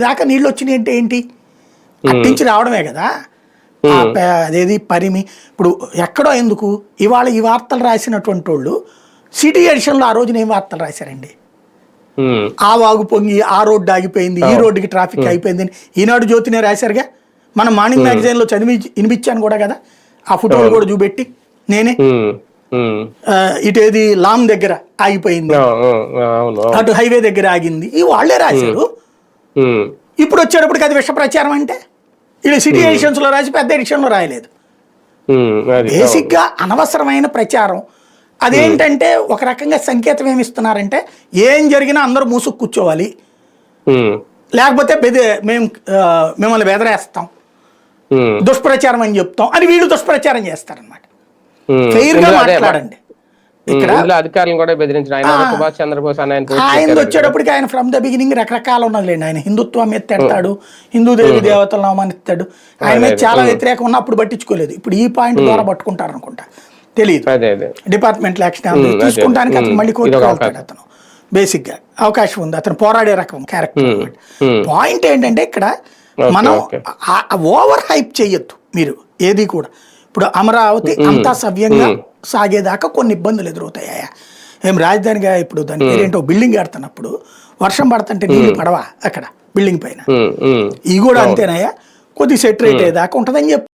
దాకా నీళ్ళు వచ్చినాయి అంటే ఏంటి? అట్టించి రావడమే కదా. అదేది పరిమి. ఇప్పుడు ఎక్కడో ఎందుకు? ఇవాళ ఈ వార్తలు రాసినటువంటి వాళ్ళు సిటీ ఎడిషన్లో ఆ రోజున ఏం వార్తలు రాశారండి? ఆ వాగు పొంగి ఆ రోడ్డు ఆగిపోయింది ఈ రోడ్డుకి ట్రాఫిక్ అయిపోయింది అని ఈనాడు జ్యోతినే రాశారుగా? మనం మార్నింగ్ మ్యాగజైన్లో చదివి వినిపించాను కూడా కదా? ఆ ఫోటోలు కూడా చూపెట్టి. నేనే? ఉమ్, ఉమ్. ఆ, ఇటు ఏది లామ్ దగ్గర ఆగిపోయింది. అటు హైవే దగ్గర ఆగింది. ఈ వాళ్ళే రాశారు. ఇప్పుడు వచ్చేటప్పటికి అది విష ప్రచారం అంటే? ఇది సిటీ ఎడిషన్స్లో రాసి పెద్ద ఎడిషన్లో రాయలేదు. ఉమ్, అది బేసిక్గా అనవసరమైన ప్రచారం. అదేంటంటే ఒక రకంగా సంకేతం ఏమి ఇస్తున్నారంటే ఏం జరిగినా అందరూ మూసుకు కూర్చోవాలి. లేకపోతే బెదే మేము మిమ్మల్ని బెదరేస్తాం. దుష్ప్రచారం అని చెప్తాం. అని వీళ్ళు దుష్ప్రచారం చేస్తారనమాట ఉమ్. ఫెయిర్గా ఇందులో అదే- మాట్లాడండి. ఇక్కడ అధికారులను కూడా బెదిరించిన ఆయన చంద్రబోస్ అని ఆయన. వచ్చేటప్పటికి ఆయన ఫ్రమ్ ద బిగినింగ్ రకరకాల ఉన్నదిలేండి ఆయన హిందుత్వం మీద తిడతాడు హిందూ దేవి దేవతలను అవమానిస్తాడు. ఆయన మీద చాలా వ్యతిరేకం ఉన్న అప్పుడు పట్టించుకోలేదు. ఇప్పుడు ఈ పాయింట్ ద్వారా పట్టుకుంటారు అనుకుంటా తెలియదు డిపార్ట్మెంట్ యాక్షన్. తీసుకుంటానికి అతను మళ్ళీ కోర్టుకు వెళ్తాడు అతను. బేసిక్గా. అవకాశం ఉంది. అతను పోరాడే రకం క్యారెక్టర్. పాయింట్ ఏంటంటే ఇక్కడ మనం. ఓవర్ హైప్ చేయొద్దు మీరు. ఏది కూడా. ఇప్పుడు అమరావతి అంతా సవ్యంగా సాగేదాకా కొన్ని ఇబ్బందులు ఎదురవుతాయా ఏం రాజధానిగా ఇప్పుడు దాని పేరేంటో బిల్డింగ్ కడుతున్నప్పుడు వర్షం పడుతుంటే నీళ్ళు పడవా అక్కడ బిల్డింగ్ పైన. ఇవి కూడా అంతేనాయా కొద్ది సెటరేట్ అయ్యేదాకా ఉంటుందని చెప్పి.